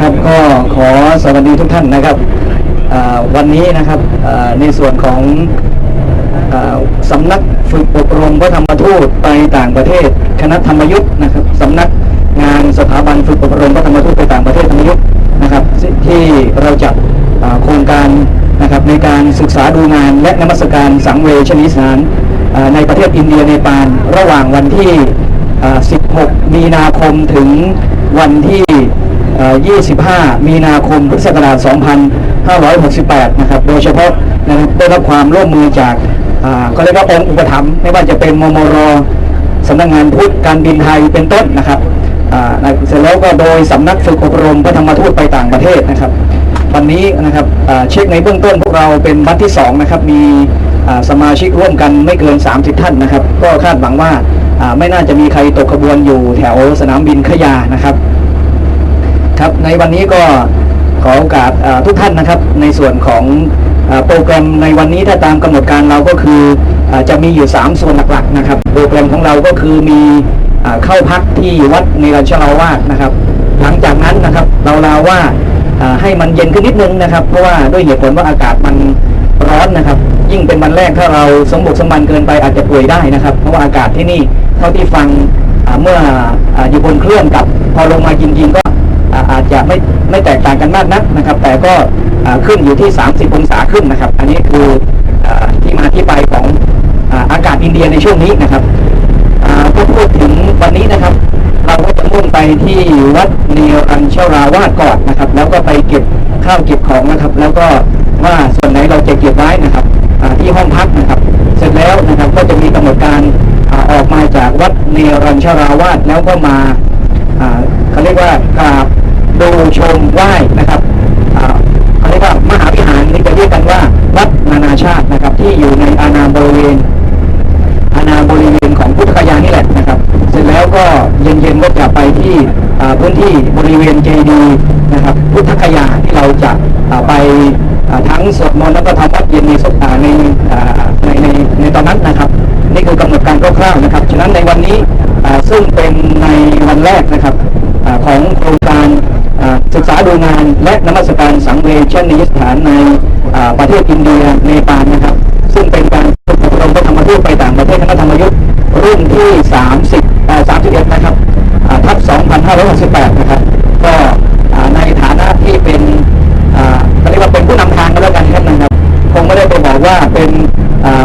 ครับก็ขอสวัสดีทุกท่านนะครับวันนี้นะครับในส่วนของสำนักฝึกอบรมพระธรรมทูตไปต่างประเทศ คณะธรรมยุทธ์นะครับสำนักงานสถาบันฝึกอบรมพระธรรมทูตไปต่างประเทศธรรมยุทธ์นะครับที่เราจัดโครงการ นะครับในการศึกษาดูงานและนมัสการสังเวชนิสานในประเทศอินเดียเนปาลระหว่างวันที่ 16 มีนาคมถึงวันที่ 25 มีนาคมพุทธศักราช 2568 นะครับ โดยเฉพาะนะครับได้รับความร่วมมือจากก็เรียกว่าองค์อุปถัมภ์ไม่ว่าจะเป็นมมรสำนักงานพุทธการบินไทยเป็นต้นนะครับอ่าเสร็จแล้วก็โดยสำนักฝึกอบรมพระธรรมทูตไปต่างประเทศนะครับ วันนี้นะครับเช็คในเบื้องต้นพวกเราเป็นบัตที่2นะครับมีสมาชิกร่วมกันไม่เกิน 30 ท่านนะครับ ก็คาดหวังว่าไม่น่าจะมีใครตกขบวนอยู่แถวสนามบินขยานะครับ ครับในวันนี้ก็ขอโอกาสทุกท่านนะครับ ในส่วนของอโปรแกรมในวันนี้ถ้าตามกำหนดการเราก็คืออจะมีอยู่ 3 ส่วนหลักๆนะครับ โปรแกรมของเราก็คือมีอเข้าพักที่วัดเนรัชราวาสนะครับ หลังจากนั้นนะครับเราลาว่า ให้มันเย็นขึ้นนิดนึงนะครับ เพราะว่าด้วยเหตุผลว่าอากาศมันร้อนนะครับ ยิ่งเป็นวันแรกถ้าเราสมบุกสมบันเกินไปอาจจะป่วยได้นะครับ เพราะว่าอากาศที่นี่เท่าที่ฟังเมื่ออยู่บนเครื่องกับพอลงมาจริงๆก็อาอาจจะไม่ไม่แตกต่างกันมากนักนะครับ แต่ก็ขึ้นอยู่ที่ 30 องศาขึ้นนะครับ อันนี้คืออที่มาที่ไปของอาอากาศอินเดียในช่วงนี้นะครับก็พูดถึงวันนี้นะครับ เราก็จะมุ่งไปที่วัดเนรัญชราวาสก่อนนะครับ แล้วก็ไปเก็บข้าวเก็บของนะครับ แล้วก็ว่าส่วนไหนเราจะเก็บไว้นะครับที่ห้องพักนะครับ เสร็จแล้วนะครับก็จะมีกำหนดการอออกมาจากวัดเนรัญชราวาสแล้วก็มาเขาเรียกว่ากราบดูชมไหว้นะครับเขาเรียกว่ามหาวิหารนี่จะเรียกกันว่าวัดนานาชาตินะครับที่อยู่ในอาณาบริเวณ ที่พื้นที่บริเวณเจดีย์นะครับพุทธคยาที่เราจะไปทั้งสวดมนต์แล้วก็ทำวัดเย็นในสอ่าในในในในตอนนั้นนะครับ นี่คือกำหนดการคร่าวๆนะครับ ฉะนั้นในวันนี้ซึ่งเป็นในวันแรกนะครับอของโครงการศึกษาดูงานและนมัสการสังเวชนียสถานในประเทศอินเดียเนปาลนะครับ ซึ่งเป็นการฝึกอบรมพระธรรมทูตไปต่างประเทศคณะธรรมยุทธ์รุ่นที่ 30อ่า31นะครับ 2568 นะครับ ก็ในฐานะที่เป็นเรียกว่าเป็นผู้นำทางก็แล้วกันครับนะครับ คงไม่ได้ไปบอกว่าเป็น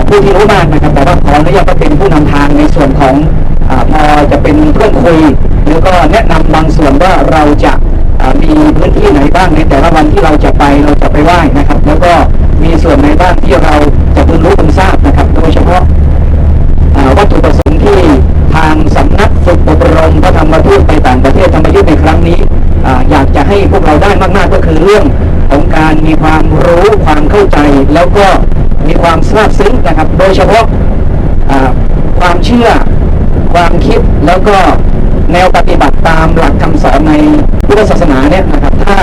ผู้ที่รู้มากนะครับ แต่ว่าขออนุญาตว่าเป็นผู้นำทางในส่วนของอพอจะเป็นเพื่อนคุย แล้วก็แนะนำบางส่วนว่าเราจะมีพื้นที่ไหนบ้างในแต่ละวันที่เราจะไปเราจะไปไหว้นะครับ แล้วก็มีส่วนไหนบ้างที่เราจะพึงรู้พึงทราบ กเราได้มาก ๆ ก็คือเรื่องของการมีความรู้ความเข้าใจ แล้วก็มีความทราบซึ้งนะครับ โดยเฉพาะความเชื่อความคิดแล้วก็แนวปฏิบัติตามหลักคำสอนในพุทธศาสนาเนี่ยนะครับถ้า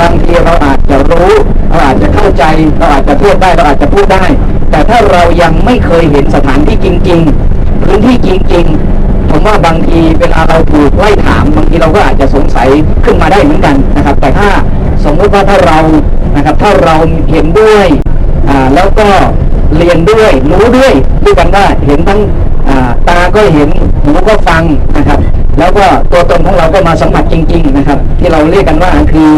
บางทีเราอาจจะรู้เราอาจจะเข้าใจเราอาจจะพูดได้เราอาจจะพูดได้ แต่ถ้าเรายังไม่เคยเห็นสถานที่จริง ๆ พื้นที่จริง ๆ ว่าบางทีเวลาเราถูกไล่ถามบางทีเราก็อาจจะสงสัยขึ้นมาได้เหมือนกันนะครับ แต่ถ้าสมมติว่าถ้าเรานะครับถ้าเราเห็นด้วยอ่าแล้วก็เรียนด้วยรู้ด้วยด้วยกันว่าเห็นทั้งตาก็เห็นหูก็ฟังนะครับ แล้วก็ตัวตนของเราก็มาสัมผัสจริง ๆ นะครับ ที่เราเรียกกันว่าคือ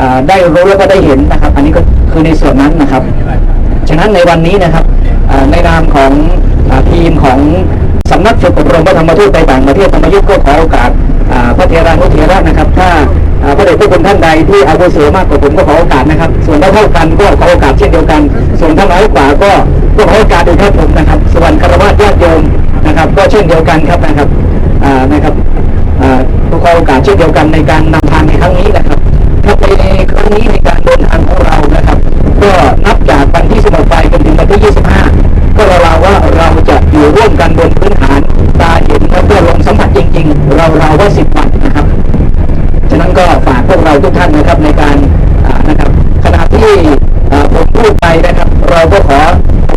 อได้รู้แล้วก็ได้เห็นนะครับ อันนี้ก็คือในส่วนนั้นนะครับ ฉะนั้นในวันนี้นะครับในนามของอทีมของ สำนักฝึกอบรมพระธรรมทูตไปต่างประเทศธรรมยุทธ์ก็ขอโอกาสพระเทรานุเทระนะครับ ถ้าพระเดชพระคุณท่านใดที่อาวุโสมากกว่าผมก็ขอโอกาสนะครับ ส่วนเท่าเท่ากันก็ขอโอกาสเช่นเดียวกัน ส่วนถ้าน้อยกว่าก็ก็ขอโอกาสโดยครับผมนะครับ ส่วนคารวะญาติโยมนะครับ ก็เช่นเดียวกันครับนะครับนะครับก็ขอโอกาสเช่นเดียวกันในการนำทางในครั้งนี้นะครับถ้าในครั้งนี้ในการเดินทางของเรานะครับ ก็นับจากวันที่16ไปจนถึงวันที่ 25 อยสิบวันนะครับ ฉะนั้นก็ฝากพวกเราทุกท่านนะครับในการนะครับขณะที่ผมพูดไปนะครับ เราก็ขอ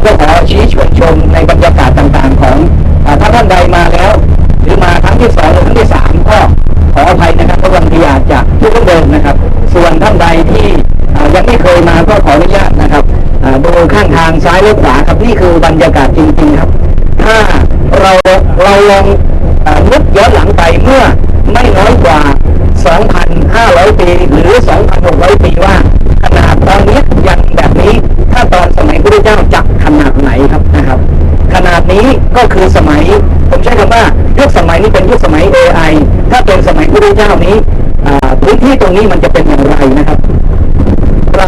ก็ขอชี้ชวนชมในบรรยากาศต่างๆ ของถ้าท่านใดมาแล้ว หรือมาครั้งที่สองหรือครั้งที่สามก็ขออภัยนะครับเพราะบางทีอาจจะพูดเรื่องเดิมนะครับ ส่วนท่านใดที่ยังไม่เคยมาก็ขออนุญาตนะครับดูข้างทางซ้ายและขวาครับนี่คือบรรยากาศจริงๆครับ ถ้าเราเราลองนึกย้อนหลังไปเมื่อ ไม่น้อยกว่า 2,500 ปีหรือ 2,600 ปีว่า ขนาดตอนนี้ยันแบบนี้ ถ้าตอนสมัยพระพุทธเจ้าจะขนาดไหนครับนะครับ ขนาดนี้ก็คือสมัย ผมใช้คำว่ายุคสมัยนี้เป็นยุคสมัย AI ถ้าเป็นสมัยพระพุทธเจ้านี้พื้นที่ตรงนี้มันจะเป็นอย่างไรนะครับ เรา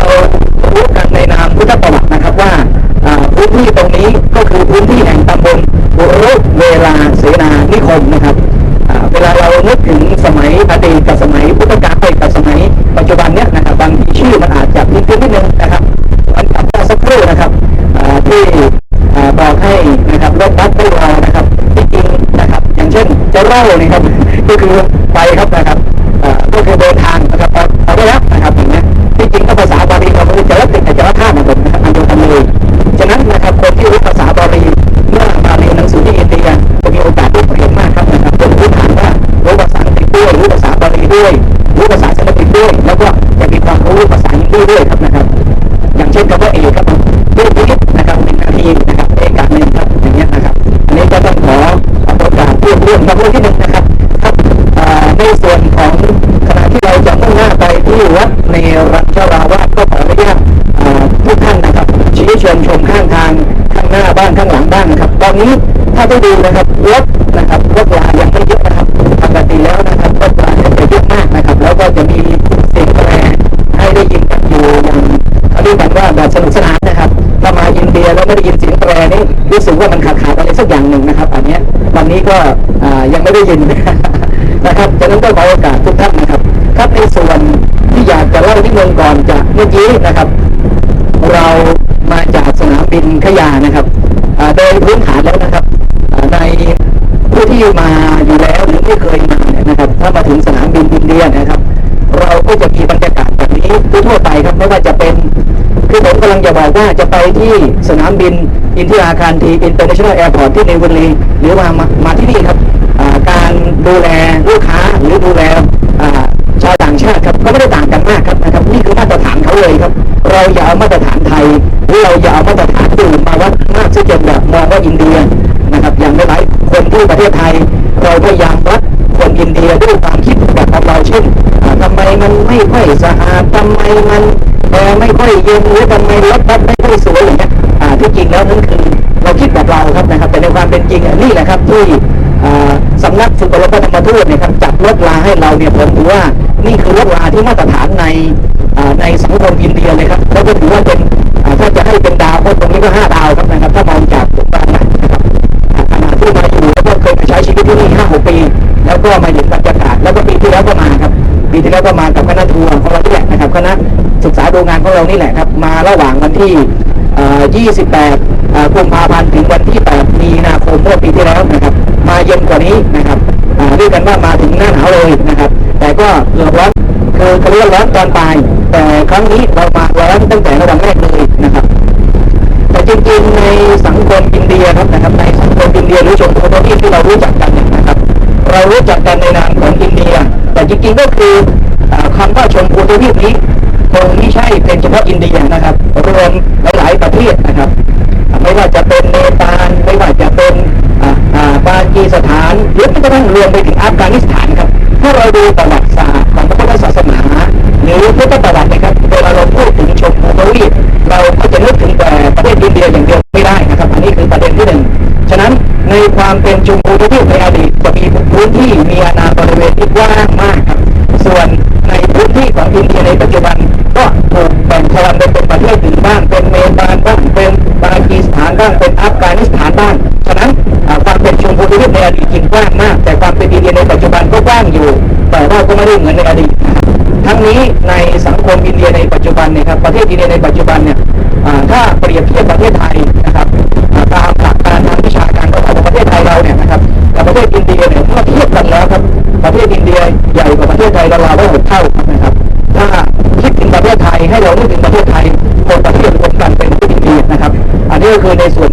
รู้กันในนามพุทธประวัตินะครับว่าอ่าพื้นที่ตรงนี้ก็คือพื้นที่แห่งตำบลบุรุเวลาเสนานิคมนะครับอ่าเวลาเรานึกถึงสมัย อดีตกับสมัยพุทธกาลกับสมัยปัจจุบันเนี้ยนะครับบางทีชื่อมันอาจจะพิมพ์นิดนึงนะครับมันกับเมื่อสักครู่นะครับที่บอกให้นะครับรถบัสได้รอนะครับที่จริงนะครับอย่างเช่นจะเล่านะครับก็คือไปครับนะครับก็คือเดินทางนะครับ ด้วยรู้ภาษาสันสกฤตด้วย แล้วก็จะมีความรู้ภาษาฮินดูด้วยครับนะครับ อย่างเช่นคำว่าเอกครับด้วยพินิจนะครับหนึ่งนาทีนะครับเอกาหนึ่งครับอย่างเงี้ยนะครับ อันนี้ก็ต้องขอโอกาสพูดเรื่องครับเรื่องที่หนึ่งนะครับครับในส่วนของขณะที่เราจะมุ่งหน้าไปที่วัดในรัชราวาสก็ขออนุญาตทุกท่านนะครับชี้ชมชมข้างทางข้างหน้าบ้างข้างหลังบ้างนะครับ ตอนนี้ถ้าได้ดูนะครับ แตรนี่รู้สึกว่ามันขาดขาดอะไรสักอย่างหนึ่งนะครับ อันนี้ยวันนี้ก็ยังไม่ได้ยินนะครับฉะนั้นก็ขอโอกาสทุกท่านนะครับ ครับในส่วนที่อยากจะเล่านิดนึงก่อนจะเมื่อกี้นะครับ เรามาจากสนามบินขยานะครับโดยพื้นฐานแล้วนะครับในผู้ที่มาอยู่แล้วหรือไม่เคยมาเนี่ยนะครับ ถ้ามาถึงสนามบินอินเดียนะครับ เราก็จะมีบรรยากาศแบบนี้ทั่วไปครับไม่ว่าจะเป็นคือผมกำลังจะบอกว่าจะไปที่สนามบิน อินทิราคารทีอินเตอร์เนชั่นแนลแอร์พอร์ตที่นิวเดลีหรือว่ามามาที่นี่ครับการดูแลลูกค้าหรือดูแลชาวต่างชาติครับก็ไม่ได้ต่างกันมากครับนะครับนี่คือมาตรฐานเขาเลยครับ เราอย่าเอามาตรฐานไทยหรือเราอย่าเอามาตรฐานอื่นมาวัดมากซะจนแบบมองว่าอินเดียนะครับอย่างหลายๆคนที่ประเทศไทย เราพยายามวัดคนอินเดียด้วยความคิดแบบของเราเช่นอ่าทำไมมันไม่ค่อยสะอาดทำไมมันแอร์ไม่ค่อยเย็นหรือทำไมรถบัสไม่ค่อยสวย ที่จริงแล้วนั่นคือเราคิดแบบเราครับนะครับ แต่ในความเป็นจริงนี่แหละครับที่สำนักฝึกอบรพระธรรมทูตเนี่ยครับจัดรถลาให้เราเนี่ยผมถือว่านี่คือรถลาที่มาตรฐานในในสังคมอินเดียเลยครับแล้วก็ถือว่าเป็นถ้าจะให้เป็นดาวก็ตรงนี้ก็ห้าดาวครับนะครับถ้ามองจากตรงกลางนะครับขณะที่มาอยู่แล้วก็เคยมาใช้ชีวิตที่นี่ห้าหกปี แล้วก็มาเห็นบรรยากาศแล้วก็ปีที่แล้วก็มาครับปีที่แล้วก็มากับคณะทัวร์ของเรานี่แหละนะครับคณะศึกษาดูงานของเรานี่แหละครับมาระหว่างวันที่ 28กุมภาพันธ์ถึงวันที่ 8 มีนาคมเมื่อปีที่แล้วนะครับ มาเย็นกว่านี้นะครับเรียกกันว่ามาถึงหน้าหนาวเลยนะครับ แต่ก็เกือบร้อนคือเขาเรียกร้อนตอนปลาย แต่ครั้งนี้เรามาร้อนตั้งแต่ระดับแรกเลยนะครับ แต่จริงๆในสังคมอินเดียครับนะครับ ในสังคมอินเดียหรือชนชนที่ที่เรารู้จักกันนะครับ เรารู้จักกันในนามของอินเดีย แต่จริงๆก็คือคำว่าชมพูทวีปนี้ คงไม่ใช่เป็นเฉพาะอินเดียนะครับ รวมหลายประเทศนะครับ ไม่ว่าจะเป็นเนปาลไม่ว่าจะเป็นอ่าอ่าปากีสถานหรือแม้กระทั่งรวมไปถึงอัฟกานิสถานครับถ้าเราดูประวัติศาสตร์ของพระพุทธศาสนาหรือพุทธประวัตินะครับเวลาเราพูดถึงชมพูทวีปเราก็จะนึกถึงแต่ประเทศอินเดียอย่างเดียวไม่ได้นะครับ อันนี้คือประเด็นที่หนึ่งฉะนั้นในความเป็นชม เชื่อมเหมือนในอดีตทั้งนี้ในสังคมอินเดียในปัจจุบันเนี่ยครับประเทศอินเดียในปัจจุบันเนี่ยถ้าเปรียบเทียบประเทศไทยนะครับตามหลักการทางวิชาการของประเทศไทยเราเนี่ยนะครับกับประเทศอินเดียเนี่ยเมื่อเทียบกันแล้วครับประเทศอินเดียใหญ่กว่าประเทศไทยราวๆว่าหกเท่านะครับถ้าคิดถึงประเทศไทยให้เรานึกถึงประเทศไทยคนประเทศรวมกันเป็นประเทศอินเดียนะครับ อันนี้ก็คือในส่วน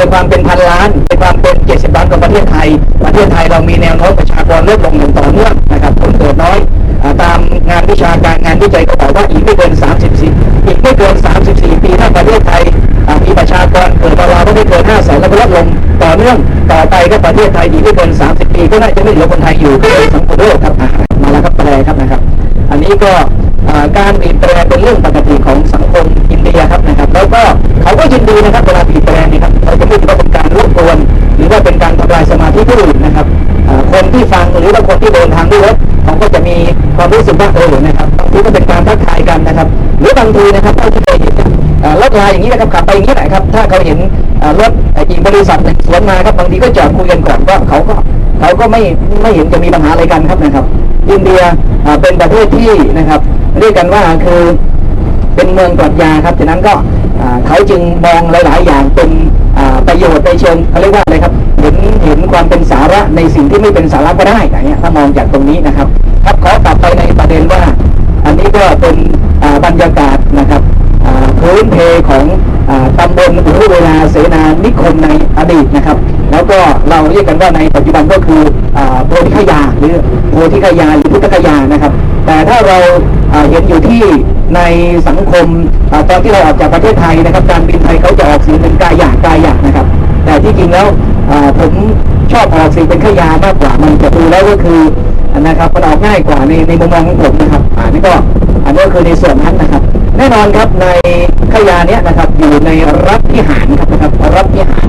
ในความเป็นพันล้านในความเป็น70ล้านของประเทศไทย ประเทศไทยเรามีแนวโน้มประชากรลดลงอย่างต่อเนื่องนะครับคนเกิดน้อยอตามงานวิชาการงานวิจัยก็บอกว่าอีกไม่เกิน 34 อีกไม่เกิน 34 ปีถ้าประเทศไทยมีประชากรเกิดราวๆก็ไม่เกิน5แสนแล้วก็ลดลงต่อเนื่องต่อไปก็ประเทศไทยอีกไม่เกิน 30 ปีก็น่าจะไม่เหลือคนไทยอยู่ก็เป็นสังคมโลกครับอ่ามาแล้วครับแปลครับนะครับ อันนี้ก็อ่าการบีบแตรเป็นเรื่องปกติของสังคมอินเดียครับนะครับ แล้วก็เขาก็ยินดีนะครับเวลา เป็นการทำลายสมาธิผู้อื่นนะครับคนที่ฟังหรือว่าคนที่เดินทางด้วยรถเขาก็จะมีความรู้สึกว่าเออนะครับบางทีก็เป็นการทักทายกันนะครับ หรือบางทีนะครับถ้าที่เคยเห็นรถลายอย่างนี้นะครับขับไปอย่างนี้แหละครับ ถ้าเขาเห็นรถอีกบริษัทหนึ่งสวนมาครับบางทีก็จอดคุยกันก่อนก็เขาก็เขาก็ไม่ไม่เห็นจะมีปัญหาอะไรกันครับนะครับ อินเดียเป็นประเทศที่นะครับเรียกกันว่าคือเป็นเมืองปรัชญาครับฉะนั้นก็เขาจึงมองหลาย ๆ อย่างเป็น ประโยชน์ในเชิงเขาเรียกว่าอะไรครับเห็นเห็นความเป็นสาระในสิ่งที่ไม่เป็นสาระก็ได้อย่างเงี้ยถ้ามองจากตรงนี้นะครับครับขอกลับไปในประเด็นว่า อันนี้ก็เป็นบรรยากาศนะครับพื้นเพของอตำบลหรือเวลาเสนานิคมในอดีตนะครับ แล้วก็เราเรียกกันว่าในปัจจุบันก็คือโพธิคยาหรือโพธิคยาหรือพุทธคยานะครับ แต่ถ้าเราเห็นอยู่ที่ ในสังคมอตอนที่เราออกจากประเทศไทยนะครับ การบินไทยเขาจะออกเสียงเป็นกายากายะนะครับ แต่ที่จริงแล้วผมชอบออกเสียงเป็นขยามากกว่ามันจะดูแล้วก็คือนะครับมันออกง่ายกว่าในในมุมมองของผมนะครับอ่านี่ก็อันนี้ก็คือในส่วนนั้นนะครับ แน่นอนครับในขยาเนี้ยนะครับอยู่ในรัฐพิหารครับนะครับรัฐพิหาร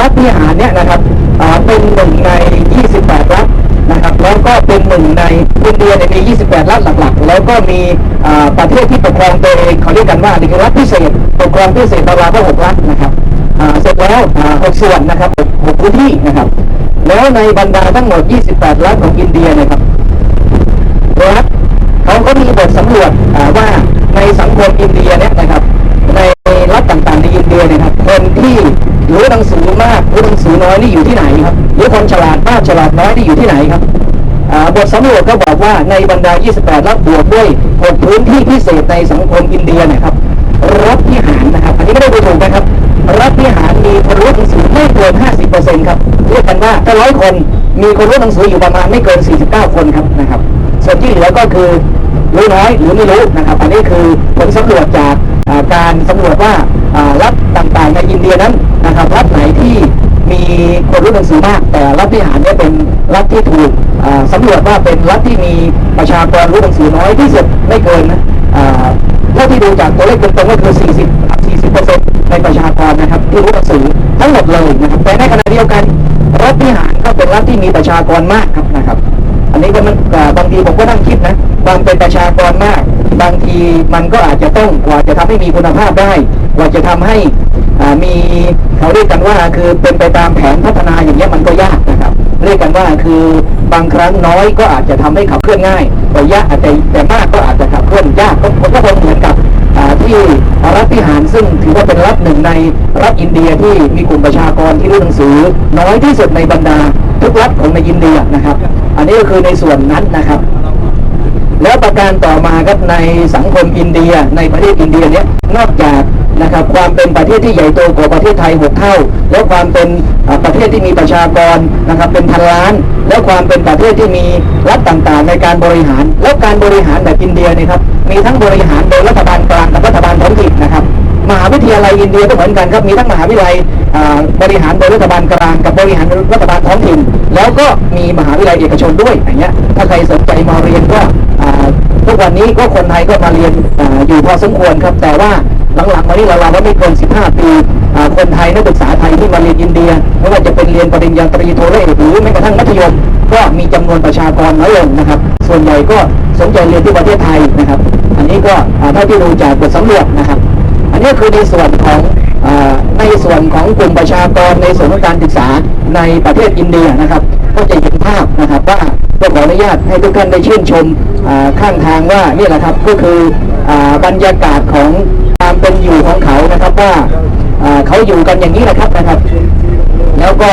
รัฐพิหารเนี่ยนะครับเป็นหนึ่งใน 28 รัฐนะครับ แล้วก็เป็นหนึ่งในอินเดียเนี่ยมี 28 รัฐหลักๆ แล้วก็มีประเทศที่ปกครองตัวเองเขาเรียกกันว่านี่คือรัฐพิเศษปกครองพิเศษราวๆก็6รัฐนะครับเสร็จแล้วอ่า6ส่วนนะครับ6 6พื้นที่นะครับ แล้วในบรรดาทั้งหมด 28 รัฐของอินเดียเนะครับรัฐเขาก็มีบทสำรวจว่าในสังคมอินเดียเนี่ยนะครับ ในรัฐต่างๆในอินเดียเนี่ยครับคนที่รู้หนังสือมากรู้หนังสือน้อยนี่อยู่ที่ไหนครับหรือคนฉลาดมากฉลาดน้อยนี่อยู่ที่ไหนครับ บทสำรวจก็บอกว่าในบรรดา 28 รัฐบวกด้วย6พื้นที่พิเศษในสังคมอินเดียนะครับรัฐพิหารนะครับ อันนี้ไม่ได้ดูถูกนะครับรัฐพิหารมีคนรู้หนังสือไม่เกิน 50%ครับเรียกกันว่าถ้าร้อยคนมีคนรู้หนังสืออยู่ประมาณไม่เกิน 49 คนครับนะครับ ส่วนที่เหลือก็คือรู้น้อยหรือไม่รู้นะครับ อันนี้คือผลสำรวจจากการสำรวจว่ารัฐต่างๆในอินเดียนั้นนะครับรัฐไหนที่มีคนรู้หนังสือมาก แต่รัฐที่หารเนี่ยเป็น รัฐที่ถูกอ่าสำรวจว่าเป็นรัฐที่มีประชากรรู้หนังสือน้อยที่สุดไม่เกินนะเท่าที่ดูจากตัวเลขตรงๆก็คือ 40 40 ในประชากรนะครับที่รู้หนังสือทั้งหมดเลยนะครับแต่ในขณะเดียวกันรัฐที่หารก็เป็นรัฐที่มีประชากรมากครับนะครับ อันนี้ก็มันบางทีผมก็นั่งคิดนะความเป็นประชากรมาก บางทีมันก็อาจจะต้องกว่าจะทำให้มีคุณภาพได้กว่าจะทำให้มีเขาเรียกกันว่าคือเป็นไปตามแผนพัฒนาอย่างเงี้ยมันก็ยากนะ เรียกกันว่าคือบางครั้งน้อยก็อาจจะทำให้ขับเคลื่อนง่ายแต่ยากอาจจะแต่มากก็อาจจะขับเคลื่อนยากก็ก็คงเหมือนกับที่รัฐพิหารซึ่งถือว่าเป็นรัฐหนึ่งในรัฐอินเดียที่มีกลุ่มประชากรที่รู้หนังสือ น้อยที่สุดในบรรดาทุกรัฐของในอินเดียนะครับ อันนี้ก็คือในส่วนนั้นนะครับ แล้วประการต่อมาครับในสังคมอินเดียในประเทศอินเดียเนี้ยนอกจาก นะครับความเป็นประเทศที่ใหญ่โตกว่าประเทศไทยหกเท่า แล้วความเป็นประเทศที่มีประชากรนะครับเป็นพันล้าน แล้วความเป็นประเทศที่มีรัฐต่างๆ ในการบริหาร แล้วการบริหารแบบอินเดียเนี่ยครับมีทั้งบริหารโดยรัฐบาลกลางกับรัฐบาลท้องถิ่นนะครับมหาวิทยาลัยอินเดียก็เหมือนกันครับมีทั้งมหาวิทยาลัยบริหารโดยรัฐบาลกลางกับบริหารรัฐบาลท้องถิ่น แล้วก็มีมหาวิทยาลัยเอกชนด้วยอย่างเงี้ยถ้าใครสนใจมาเรียนก็ทุกวันนี้ก็คนไทยก็มาเรียนออยู่พอสมควรครับแต่ว่า หลังๆมานี้เราเราไม่เกิน15 ปีคนไทยนักศึกษาไทยที่มาเรียนอินเดียไม่ว่าจะเป็นเรียนปริญญาตรีโทและเอกหรือแม้กระทั่งมัธยม ก็มีจำนวนประชากรน้อยลงนะครับ ส่วนใหญ่ก็สนใจเรียนที่ประเทศไทยนะครับ อันนี้ก็เท่าที่ดูจากบทสำรวจนะครับ อันนี้คือในส่วนของอในส่วนของกลุ่มประชากรในส่วนของการศึกษาในประเทศอินเดียนะครับ ก็จะเห็นภาพนะครับว่าก็ขออนุญาตให้ทุกท่านได้ชื่นชมข้างทางว่านี่แหละครับก็คืออบรรยากาศของ ความเป็นอยู่ของเขานะครับว่าเขาอยู่กันอย่างนี้แหละครับนะครับ แล้วก็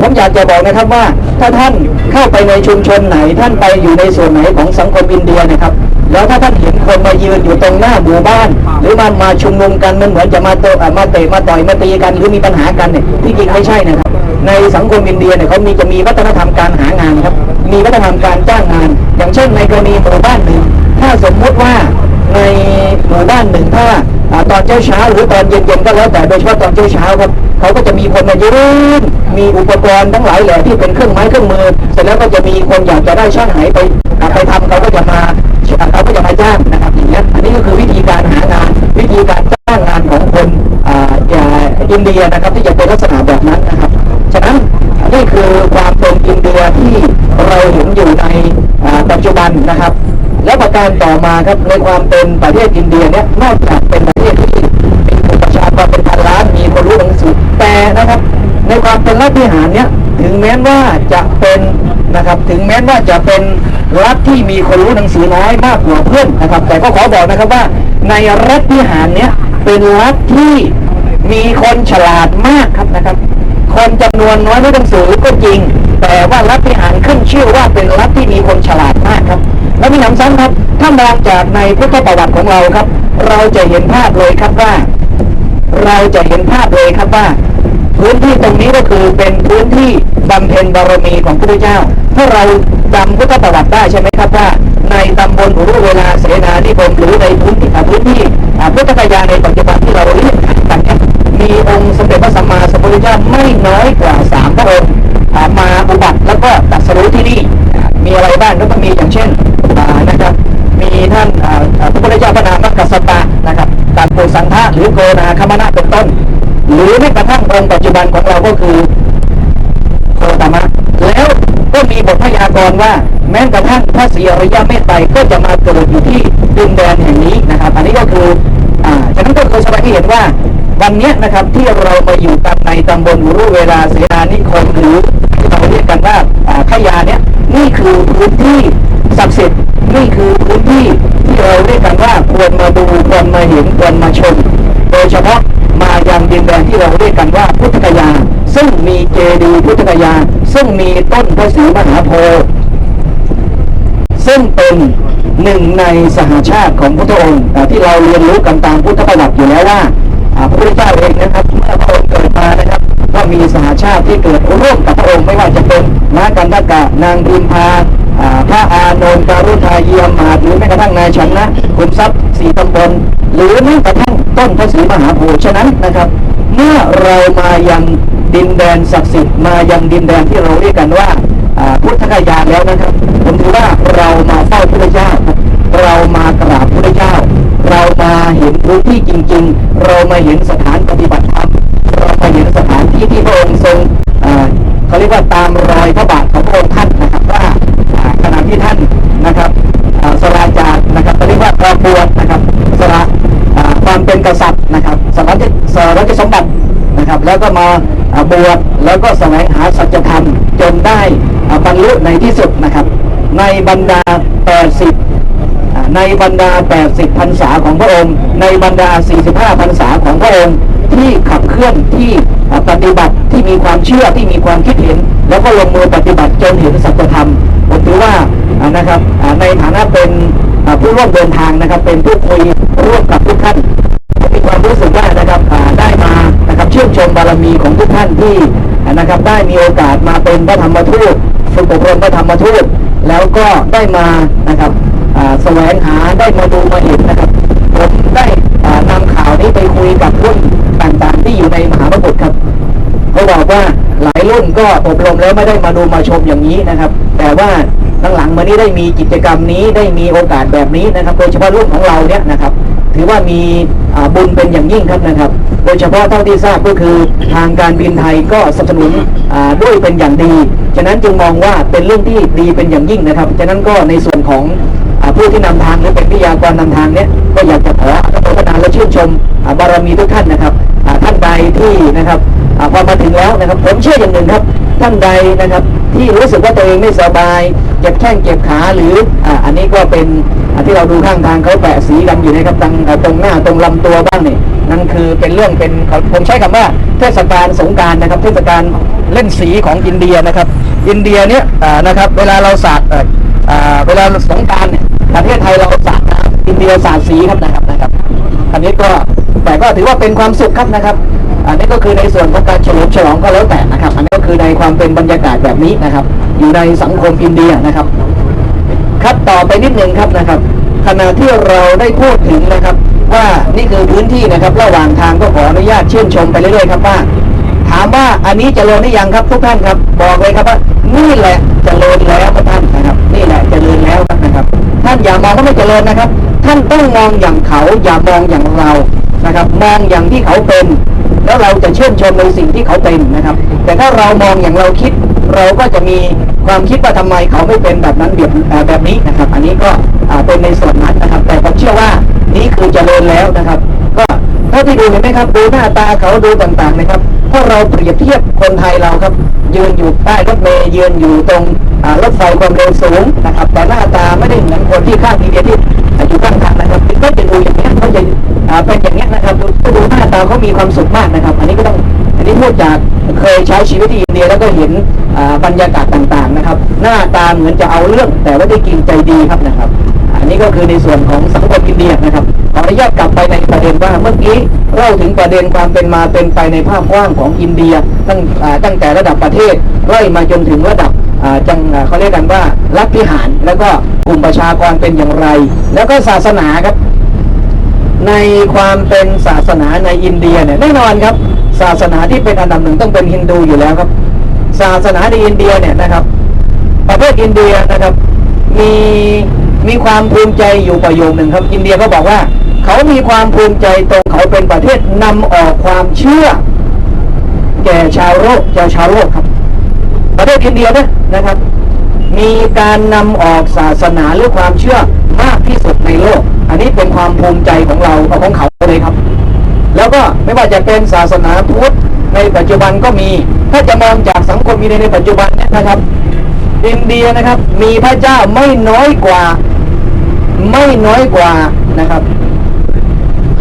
ผมอยากจะบอกนะครับว่าถ้าท่านเข้าไปในชุมชนไหน ท่านไปอยู่ในส่วนไหนของสังคมอินเดียนะครับแล้วถ้าท่านเห็นคนมายืนอยู่ตรงหน้าหมู่บ้าน หรือรือมามาชุมนุมกันมันเหมือนจะมาเตะมาเตะมาต่อยมาตีกันหรือมีปัญหากันเนี่ยที่จริงไม่ใช่นะครับ ในสังคมอินเดียเนี่ยเขามีจะมีวัฒนธรรมการหางานครับมีวัฒนธรรมการจ้างงาน อย่างเช่นในกรณีหมู่บ้านหนึ่ง ถ้าสมมุติว่าในหมู่บ้านหนึ่งถ้าอตอนเช้าเช้าหรือตอนเย็นๆก็แล้วแต่โดยเฉพาะตอนเช้าเช้าครับเขาก็จะมีคนมายืนมีอุปกรณ์ทั้งหลายแหล่ที่เป็นเครื่องไม้เครื่องมือ เสร็จแล้วก็จะมีคนอยากจะได้ช่างไหนไปไปทำเขาก็จะมาเขาก็จะมาจ้างนะครับอย่างเงี้ยอันนี้ก็คือวิธีการหางาน วิธีการจ้างงานของคนอินเดียนะครับที่จะเป็นลักษณะแบบนั้นนะครับฉะนั้นนี่คือความเป็นอินเดียที่เราเห็นอยู่ในปัจจุบันนะครับ และประการต่อมาครับในความเป็นประเทศอินเดียเนี่ยนอกจากเป็นประเทศที่มีประชากรเป็นพันล้านมีคนรู้หนังสือแต่นะครับ ในความเป็นรัฐพิหารเนี่ยถึงแม้ว่าจะเป็นนะครับ ถึงแม้ว่าจะเป็นรัฐที่มีคนรู้หนังสือน้อยมากกว่าเพื่อนนะครับ แต่ก็ขอบอกนะครับว่าในรัฐพิหารเนี่ยเป็นรัฐที่มีคนฉลาดมากครับนะครับ คนจำนวนน้อยรู้หนังสือก็จริง แต่ว่ารัฐพิหารขึ้นชื่อว่าเป็นรัฐที่มีคนฉลาดมากครับ แล้วมีหนำซ้ำครับ ถ้ามองจากในพุทธประวัติของเราครับ เราจะเห็นภาพเลยครับว่า เราจะเห็นภาพเลยครับว่า พื้นที่ตรงนี้ก็คือเป็นพื้นที่บำเพ็ญบารมีของพระพุทธเจ้า ถ้าเราจำพุทธประวัติได้ใช่ไหมครับว่า ในตำบลหุรุเวลาเสนานิคมหรือในพื้นที่พื้นที่พุทธกยาในปัจจุบันที่เราเรียกกันเนี่ยมีองค์สมเด็จพระสัมมา ธเจ้าไม่น้อยกว่าสามพระองค์อ่ามาอุบัติแล้วก็ตรัสรู้ที่นี่มีอะไรบ้างก็มีอย่างเช่นนะครับมีท่านพระพุทธเจ้าพระนามกกัสสปะนะครับตัดโพสันทะหรือโกนาคมนะเป็นต้น หรือแม้กระทั่งองค์ปัจจุบันของเราก็คือโคตมะแล้วก็มีบทพยากรณ์ว่า แม้กระทั่งพระศรีอริยเมตไตรก็จะมาเกิดอยู่ที่ดินแดนแห่งนี้นะครับ อันนี้ก็คืออ่าฉะนั้นก็คือแสดงให้เห็นว่า วันนี้นะครับที่เรามาอยู่กันในตำบลอุรุเวลาเสนานิคมหรือที่เราเรียกกันว่าอ่าขยาเนี่ยนี่คือพื้นที่ศักดิ์สิทธิ์นี่คือพื้นที่ที่เราเรียกกันว่าควรมาดูควรมาเห็นควรมาชม โดยเฉพาะมายังดินแดนที่เราเรียกกันว่าพุทธกยา ซึ่งมีเจดีย์พุทธกยา ซึ่งมีต้นพระศรีมหาโพธิ์ซึ่งเป็นหนึ่งในสหชาติของพุทธองค์ที่เราเรียนรู้กันตามพุทธประวัติอยู่แล้วว่า พระพุทธเจ้าเองนะครับเมื่อพระองค์เกิดมานะครับ ก็มีสหชาติที่เกิดร่วมกับพระองค์ไม่ว่าจะเป็นม้ากันดกะนางพิมพาพระอานนท์การุณาเยียมมาหรือแม้กระทั่งนายชนะขุมทรัพย์สีตำบลหรือแม้กระทั่งต้นพระศรีมหาโพธิ์ฉะนั้นนะครับ เมื่อเรามายังดินแดนศักดิ์สิทธิ์มายังดินแดนที่เราเรียกกันว่าพุทธกยาแล้วนะครับ ผมถือว่าเรามาเฝ้าพระเจ้า เรามากราบพระ เรามาเห็นพื้นที่จริง ๆ เรามาเห็นสถานปฏิบัติธรรมเรามาเห็นสถานที่ที่พระองค์ทรงเขาเรียกว่าตามรอยพระบาทของพระองค์ท่านนะครับว่าขณะที่ท่านนะครับอ่าสละจากนะครับเขาเรียกว่ากระบวนนะครับสละความเป็นกษัตริย์นะครับสละสรัชสมบัตินะครับ แล้วก็มาบวชแล้วก็แสวงหาสัจธรรมจนได้บรรลุในที่สุดนะครับ ในบรรดา 80 ในบรรดา 80พรรษาของพระองค์ ในบรรดา 45พรรษาของพระองค์ ที่ขับเคลื่อนที่ปฏิบัติที่มีความเชื่อที่มีความคิดเห็น แล้วก็ลงมือปฏิบัติจนเห็นสัจธรรมผมถือว่านะครับในฐานะเป็นผู้ร่วมเดินทางนะครับ เป็นผู้คุยร่วมกับทุกท่านมีความรู้สึกว่านะครับได้มานะครับเชื่นชมบารมีของทุกท่านที่นะครับได้มีโอกาสมาเป็นพระธรรมทูตฝึกอบรมพระธรรมทูตแล้วก็ได้มานะครับ แสวงหาได้มาดูมาเห็นนะครับผมได้อ่านำข่าวนี้ไปคุยกับรุ่นต่างๆ ที่อยู่ในมหาพระบุตรครับเขาบอกว่าหลายรุ่นก็อบรมแล้วไม่ได้มาดูมาชมอย่างนี้นะครับ แต่ว่าหลังๆมานี้ได้มีกิจกรรมนี้ได้มีโอกาสแบบนี้นะครับ โดยเฉพาะรุ่นของเราเนี่ยนะครับ ถือว่ามีบุญเป็นอย่างยิ่งครับนะครับ โดยเฉพาะเท่าที่ทราบก็คือทางการบินไทยก็สนับสนุนด้วยเป็นอย่างดี ฉะนั้นจึงมองว่าเป็นเรื่องที่ดีเป็นอย่างยิ่งนะครับ ฉะนั้นก็ในส่วนของ ผู้ที่นำทางหรือเป็นวิทยากรนำทางเนี้ยก็อยากจะขออนุโมทนาและชื่นชมบารมีทุกท่านนะครับท่านใดที่นะครับพอมาถึงแล้วนะครับ ผมเชื่ออย่างหนึ่งครับท่านใดนะครับที่รู้สึกว่าตัวเองไม่สบายเจ็บแข้งเจ็บขาหรืออันนี้ก็เป็นที่เราดูข้างทางเขาแปะสีกันอยู่นะครับตรงตรงหน้าตรงลำตัวบ้างนี่นั่นคือเป็นเรื่องเป็นเขาผมใช้คำว่าเทศกาลสงการนะครับ เทศกาลเล่นสีของอินเดียนะครับ อินเดียเนี้ยนะครับเวลาเราสาดเอ่ออ่าเวลาสงการเนี่ย ประเทศไทยเราสาดน้ำอินเดียสาดสีครับนะครับนะครับขนี้ก็แต่ก็ถือว่าเป็นความสุขครับนะครับ อันนี้ก็คือในส่วนของการเฉลิมฉลองก็แล้วแต่นะครับ อันนี้ก็คือในความเป็นบรรยากาศแบบนี้นะครับ อยู่ในสังคมอินเดียนะครับ ครับต่อไปนิดหนึ่งครับนะครับขณะที่เราได้พูดถึงนะครับ ว่านี่คือพื้นที่นะครับระหว่างทางก็ขออนุญาตชื่นชมไปเรื่อยๆครับว่าถามว่าอันนี้จริญหรือยังครับทุกท่านครับ บอกเลยครับว่านี่แหละเจริญแล้วครับ อย่ามองว่าไม่เจริญนะครับ ท่านต้องมองอย่างเขาอย่ามองอย่างเรานะครับ มองอย่างที่เขาเป็น แล้วเราจะเชื่นชมในสิ่งที่เขาเป็นนะครับ แต่ถ้าเรามองอย่างเราคิด เราก็จะมีความคิดว่าทำไมเขาไม่เป็นแบบนั้นแบบแบบนี้นะครับ อันนี้ก็เป็นในส่วนนั้นนะครับ แต่ผมเชื่อว่านี่คือเจริญแล้วนะครับ ก็เท่าที่ดูเห็นไหมครับดูหน้าตาเขาดูต่างๆนะครับถ้าเราเปรียบเทียบคนไทยเราครับยืนอยู่ใต้รถเมล์ยืนอยู่ตรง รถไฟความเร็วสูงนะครับแต่หน้าตาไม่ได้เหมือนคนที่ข้างทีเดียวที่อยู่ข้างทางนะครับก็จะดูอย่างนี้ยเขาจะเป็นอย่างนี้ยนะครับดูดูหน้าตาเขามีความสุขมากนะครับ อันนี้ก็ต้องอันนี้พูดจากเคยใช้ชีวิตที่อินเดียแล้วก็เห็นบรรยากาศต่างๆนะครับ หน้าตาเหมือนจะเอาเรื่องแต่ว่าได้กินใจดีครับนะครับ อันนี้ก็คือในส่วนของสังคมอินเดียนะครับขออนุญาตกลับไปในประเด็นว่าเมื่อกี้เล่าถึงประเด็นความเป็นมาเป็นไปในภาพกว้างของอินเดียตั้งตั้งแต่ระดับประเทศไล่มาจนถึงระดับ จังเขาเรียกกันว่ารัฐพิหารแล้วก็กลุ่มประชากรเป็นอย่างไร แล้วก็ศาสนาครับ ในความเป็นศาสนาในอินเดียเนี่ยแน่นอนครับ ศาสนาที่เป็นอันดับหนึ่งต้องเป็นฮินดูอยู่แล้วครับ ศาสนาในอินเดียเนี่ยนะครับ ประเทศอินเดียนะครับมีมีความภูมิใจอยู่ประโยคหนึ่งครับ อินเดียเขาบอกว่า เขามีความภูมิใจตรงเขาเป็นประเทศนำออกความเชื่อ แก่ชาวโลกแก่ชาวโลกครับ ประเทศอินเดียนะนะครับ มีการนำออกศาสนาหรือความเชื่อมากที่สุดในโลก อันนี้เป็นความภูมิใจของเราของเขาเลยครับ แล้วก็ไม่ว่าจะเป็นศาสนาพุทธในปัจจุบันก็มี ถ้าจะมองจากสังคมอินเดียในปัจจุบันเนี่ยนะครับ อินเดียนะครับ มีพระเจ้าไม่น้อยกว่า ไม่น้อยกว่านะครับ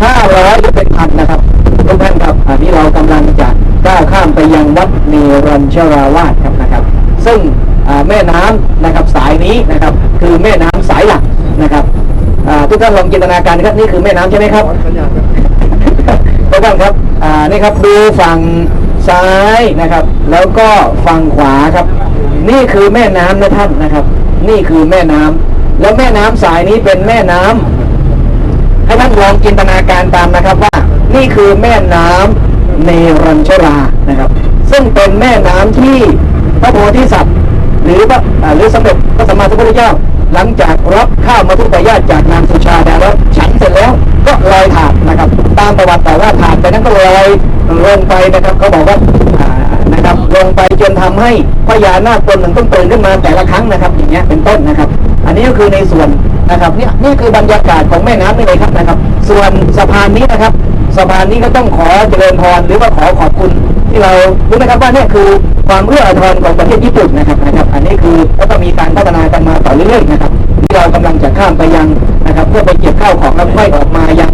ห้าร้อยหรือเป็นพันนะครับทุกท่านครับ อันนี้เรากำลังจะ ก้าวข้ามไปยังวัดเนรัญชราวาสครับนะครับ ซึ่งแม่น้ำนะครับสายนี้นะครับคือแม่น้ำสายหลักนะครับทุกท่านลองจินตนาการครับนี่คือแม่น้ำใช่ไหมครับทุกท่านครับนี่ครับดูฝั่งซ้ายนะครับ แล้วก็ฝั่งขวาครับ นี่คือแม่น้ำนะท่านนะครับ นี่คือแม่น้ำแล้วแม่น้ำสายนี้เป็นแม่น้ำให้ท่านลองจินตนาการตามนะครับว่า นี่คือแม่น้ำ เนรัญชรานะครับ ซึ่งเป็นแม่น้ำที่พระโพธิสัตว์ หรือพระอ่าหรือสมเด็จพระสัมมาสัมพุทธเจ้า หลังจากรับข้าวมาทุกปายาตจากนางสุชาดาแล้วฉันเสร็จแล้วก็ลอยถาดนะครับ ตามประวัติแต่ว่าถาดไปนั้นก็ลอยลงไปนะครับเขาบอกว่านะครับลงไปจนทำให้พญานาคตนหนึ่งต้องตื่นขึ้นมาแต่ละครั้งนะครับอย่างเงี้ยเป็นต้นนะครับ อันนี้ก็คือในส่วนนะครับเนี่ยนี่คือบรรยากาศของแม่น้ำนี่เลยครับนะครับ ส่วนสะพานนี้นะครับ สะพานนี้ก็ต้องขอเจริญพรหรือว่าขอขอบคุณ ที่เรารู้นะครับว่านี่คือความเอื้ออาทรของประเทศญี่ปุ่นนะครับนะครับ อันนี้คือแล้วก็มีการพัฒนากันมาต่อเรื่อยๆนะครับที่เรากำลังจะข้ามไปยังนะครับ เพื่อไปเก็บข้าวของแล้วค่อยออกมายัง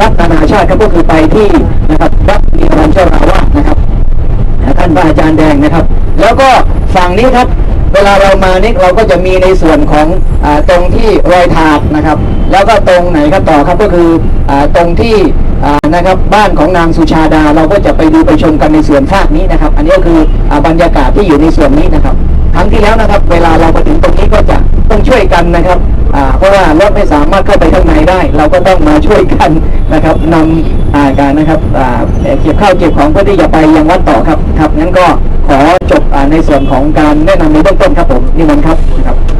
วัดนานาชาติครับก็คือไปที่นะครับวัดนิรันดร์เชราวาสนะครับท่านพระอาจารย์แดงนะครับ แล้วก็ฝั่งนี้ครับเวลาเรามานี่เราก็จะมีในส่วนของอตรงที่รอยถาดนะครับ แล้วก็ตรงไหนครับต่อครับก็คืออตรงที่ นะครับบ้านของนางสุชาดาเราก็จะไปดูไปชมกันในส่วนภาคนี้นะครับ อันนี้ก็คือบรรยากาศที่อยู่ในส่วนนี้นะครับครั้งที่แล้วนะครับ เวลาเรามาถึงตรงนี้ก็จะต้องช่วยกันนะครับเพราะว่ารถไม่สามารถเข้าไปข้างในได้ เราก็ต้องมาช่วยกันนะครับนำการนะครับเก็บข้าวเก็บของเพื่อที่จะไปยังวัดต่อครับครับงั้นก็ขอจบในส่วนของการแนะนำในเบื้องต้นครับผมนิมนต์ครับครับ